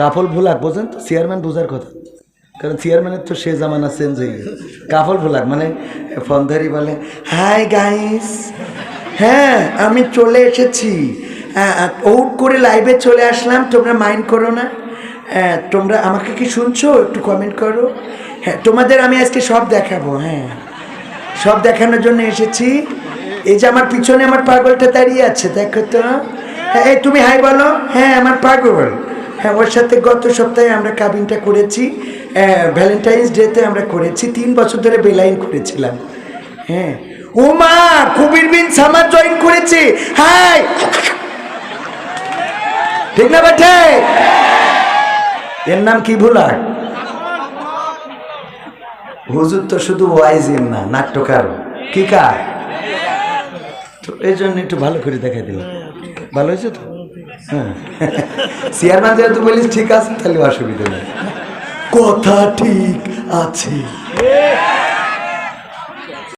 কাফল ভুলাক, বোঝেন তো? চেয়ারম্যান বোঝার কথা। কারণ চেয়ারম্যানের তো সে জামানা চেঞ্জ হয়ে গেছে। কাফল ভুলাক মানে ফোনধারি বলে হাই গাইস হ্যাঁ আমি চলে এসেছি। আউট করে লাইভে চলে আসলাম, তোমরা মাইন্ড করো না। হ্যাঁ তোমরা আমাকে কি শুনছো? একটু কমেন্ট করো। হ্যাঁ তোমাদের আমি আজকে সব দেখাবো হ্যাঁ। সব দেখানোর জন্য এসেছি। এই যে আমার পিছনে আমার পাগলটা দাঁড়িয়ে আছে, দেখো তো। হ্যাঁ তুমি হাই বলো। হ্যাঁ আমার পাগল। হ্যাঁ ওর সাথে গত সপ্তাহে আমরা কাবিনটা করেছি। ভ্যালেন্টাইন্স ডেতে আমরা করেছি। তিন বছর ধরে বেলাইন করেছিলাম। হ্যাঁ। ও মা, কবির বিন সামাদ জয়েন করেছে। হাই! ঠিক না বেঠে এর নাম কি ভুলার হুজুর তো শুধু ওয়াইজিন না, নাট্যকার। কি কার? তো এই জন্য একটু ভালো করে দেখাই দিলাম। ভালো হয়েছে তো? চেয়ারম্যান যেহেতু বলিস ঠিক আছে তাহলে অসুবিধা নেই। কথা ঠিক আছে।